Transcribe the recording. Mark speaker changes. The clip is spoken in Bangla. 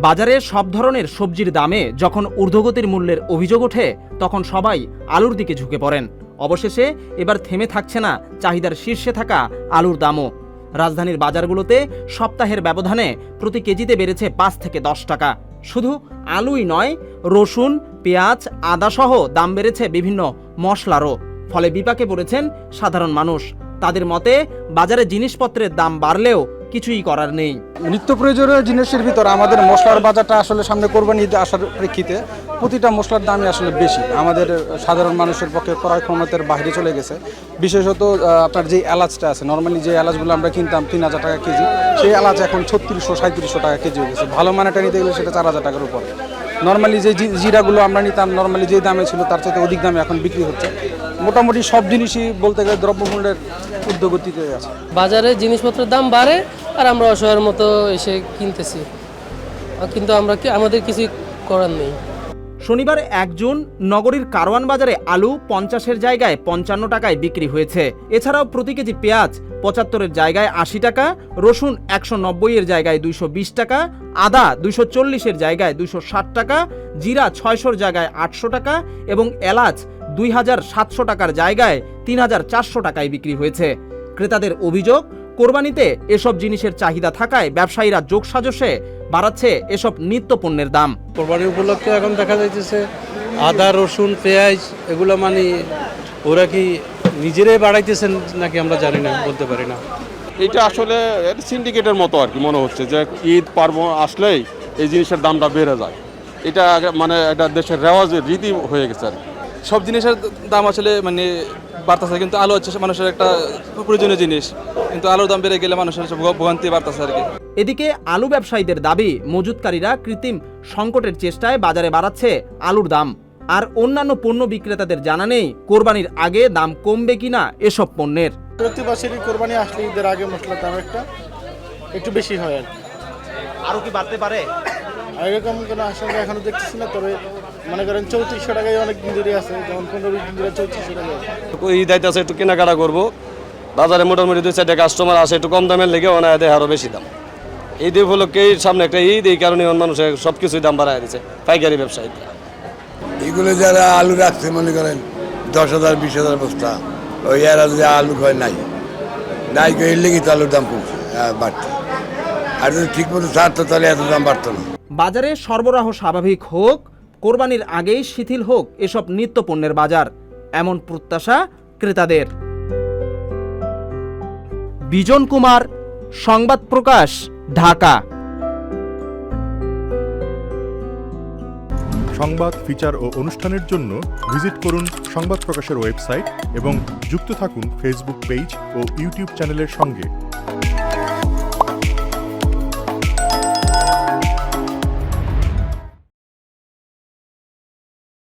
Speaker 1: বাজারে সব ধরনের সবজির দামে যখন ঊর্ধ্বগতির মূল্যের অভিযোগ ওঠে, তখন সবাই আলুর দিকে ঝুঁকে পড়েন। অবশেষে এবার থেমে থাকছে না চাহিদার শীর্ষে থাকা আলুর দামও। রাজধানীর বাজারগুলোতে সপ্তাহের ব্যবধানে প্রতি কেজিতে বেড়েছে পাঁচ থেকে দশ টাকা। শুধু আলুই নয়, রসুন, পেঁয়াজ, আদাসহ দাম বেড়েছে বিভিন্ন মশলারও। ফলে বিপাকে পড়েছেন সাধারণ মানুষ। তাদের মতে, বাজারে জিনিসপত্রের দাম বাড়লেও কিছুই করার নেই।
Speaker 2: নিত্য প্রয়োজনীয় জিনিসের ভিতর আমাদের মশলার বাজারটা আসলে সামনে কোরবানি ঈদ আসার প্রেক্ষিতে প্রতিটা মশলার দামই আসলে বেশি। আমাদের সাধারণ মানুষের পক্ষে ক্রয় ক্ষমতার বাইরে চলে গেছে। বিশেষত আপনার যে এলাচটা আছে নর্মালি যে এলাচগুলো আমরা কিনতাম তিন হাজার টাকা কেজি, সেই এলাচ এখন ছত্রিশশো সাঁত্রিশশো টাকা কেজি হয়ে গেছে। ভালো মানেটা নিতে গেলে সেটা চার হাজার টাকার উপরে। নর্মালি যে জিরাগুলো আমরা নিতাম নর্মালি যে দামে ছিল তার চাইতে অধিক দামে এখন বিক্রি হচ্ছে। মোটামুটি সব জিনিসই বলতে গেলে দ্রব্যমূল্যের উদ্যোগতিতে আছে।
Speaker 3: বাজারে জিনিসপত্রের দাম বাড়ে আর আমরা অসহায়ের মতো এসে কিনতেছি। কিন্তু আমরা কি আমাদের কিছু করার নেই।
Speaker 1: শনিবার এক জুন নগরীর কারওয়ান বাজারে আলু পঞ্চাশের জায়গায় পঞ্চান্ন টাকায় বিক্রি হয়েছে। এছাড়াও প্রতি কেজি পেঁয়াজ পঁচাত্তরের জায়গায় আশি টাকা, রসুন একশো নব্বইয়ের জায়গায় দুইশো বিশ টাকা, আদা দুইশো চল্লিশের জায়গায় দুইশো ষাট টাকা, জিরা ছয়শোর জায়গায় আটশো টাকা এবং এলাচ দুই হাজার সাতশো টাকার জায়গায় তিন হাজার চারশো টাকায় বিক্রি হয়েছে। ক্রেতাদের অভিযোগ কোরবানিতে এসব জিনিসের চাহিদা থাকায় ব্যবসায়ীরা যোগ যোগসাজশে বাড়াচ্ছে এসব নিত্য পণ্যের দাম।
Speaker 4: কোরবানি উপলক্ষে এখন দেখা যাইতেছে আদা রসুন পেঁয়াজ এগুলো মানে ওরা কি নিজেরাই বাড়াইতেছেন নাকি আমরা জানি না বলতে পারি না।
Speaker 5: এটা আসলে সিন্ডিকেটের মতো আর কি মনে হচ্ছে যে ঈদ পার্বণ আসলেই এই জিনিসের দামটা বেড়ে যায়। এটা আগে মানে একটা দেশের রেওয়াজের রীতি হয়ে গেছে আর কি।
Speaker 6: সব জিনিসের দাম আসলে মানে বাড়তেছে কিন্তু আলু হচ্ছে মানুষের একটা প্রয়োজনীয় জিনিস। কিন্তু আলুর দাম বেড়ে গেলে মানুষের ভোগান্তি বাড়তেছে আর কি।
Speaker 1: এদিকে আলু ব্যবসায়ীদের দাবি মজুতকারীরা কৃত্রিম সংকটের চেষ্টায় বাজারে বাড়াচ্ছে আলুর দাম। আর অন্যান্য পণ্য বিক্রেতাদের জানা নেই কোরবানির আগে দাম কমবে কিনা এসব পণ্যের।
Speaker 7: প্রতি বছরই কোরবানি আসলে ঈদের আগে মশলার দাম একটা একটু বেশি হয় আর কি।
Speaker 1: আরও কি বাড়তে পারে?
Speaker 7: এরকম কোনো আশঙ্কা এখনও দেখতেছি না তবে মনে করেন চৌত্রিশশো টাকায় অনেক দিন ধরে আছে যেমন পনেরো বিশ দিন ধরে চৌত্রিশশো টাকা আছে।
Speaker 8: একটু কেনাকাটা করব। বাজারে মোটামুটি দুই চারটে কাস্টমার আসে একটু কম দামের লেগে ওনায় দেয় আরও বেশি দাম। ঈদ উপলক্ষে সামনে একটা ঈদ এই কারণে মানুষের সব কিছুই দাম বাড়ায় দিচ্ছে পাইকারি ব্যবসায়ীরা।
Speaker 9: এগুলো যারা আলু রাখছে মনে করেন দশ হাজার বিশ হাজার বস্তা ওই এরা যদি আলু খায় নাই। নাই লেগে তো আলুর দাম কমছে বাড়ছে। আর যদি ঠিক মতো ছাড়তো তাহলে এত দাম বাড়তো না।
Speaker 1: বাজারে সরবরাহ স্বাভাবিক হোক কোরবানির আগেই শিথিল হোক এসব নিত্য পণ্যের বাজার, এমন প্রত্যাশা ক্রেতাদের। বিজন কুমার, সংবাদ প্রকাশ, ঢাকা।
Speaker 10: সংবাদ, ফিচার ও অনুষ্ঠানের জন্য ভিজিট করুন সংবাদ প্রকাশের ওয়েবসাইট এবং যুক্ত থাকুন ফেসবুক পেজ ও ইউটিউব চ্যানেলের সঙ্গে।